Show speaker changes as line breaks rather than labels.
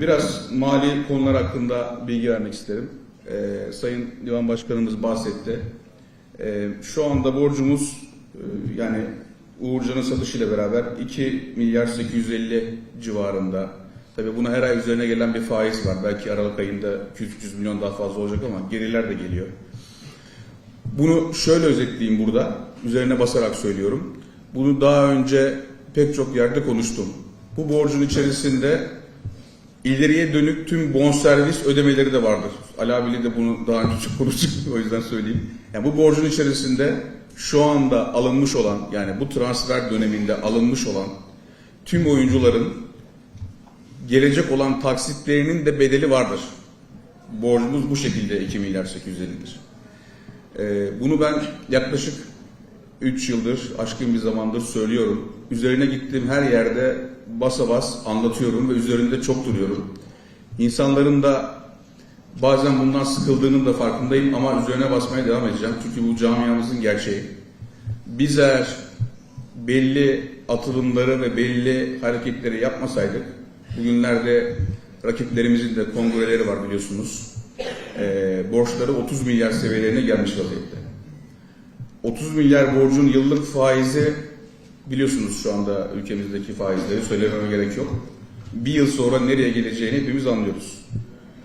Biraz mali konular hakkında bilgi vermek isterim. Ee, Sayın Divan Başkanımız bahsetti. Ee, şu anda borcumuz e, yani Uğurcan'ın satışıyla beraber 2 milyar 850 civarında. Tabii buna her ay üzerine gelen bir faiz var. Belki Aralık ayında 200-300 milyon daha fazla olacak ama geriler de geliyor. Bunu şöyle özetleyeyim burada. Üzerine basarak söylüyorum. Bunu daha önce pek çok yerde konuştum. Bu borcun içerisinde ileriye dönük tüm bonservis ödemeleri de vardır. Ali abiyle de bunu daha önce konuştuk o yüzden söyleyeyim. Yani bu borcun içerisinde şu anda alınmış olan yani bu transfer döneminde alınmış olan tüm oyuncuların gelecek olan taksitlerinin de bedeli vardır. Borcumuz bu şekilde 2 milyar 850'dir. Ee, bunu ben yaklaşık 3 yıldır, aşkın bir zamandır söylüyorum. Üzerine gittiğim her yerde basa bas anlatıyorum ve üzerinde çok duruyorum. İnsanların da bazen bundan sıkıldığının da farkındayım ama üzerine basmaya devam edeceğim. Çünkü bu camiamızın gerçeği. Biz eğer belli atılımları ve belli hareketleri yapmasaydık, bugünlerde rakiplerimizin de kongreleri var biliyorsunuz. Ee, borçları 30 milyar seviyelerine gelmiş vaziyette. 30 milyar borcun yıllık faizi biliyorsunuz şu anda ülkemizdeki faizleri söylememe gerek yok. Bir yıl sonra nereye geleceğini hepimiz anlıyoruz.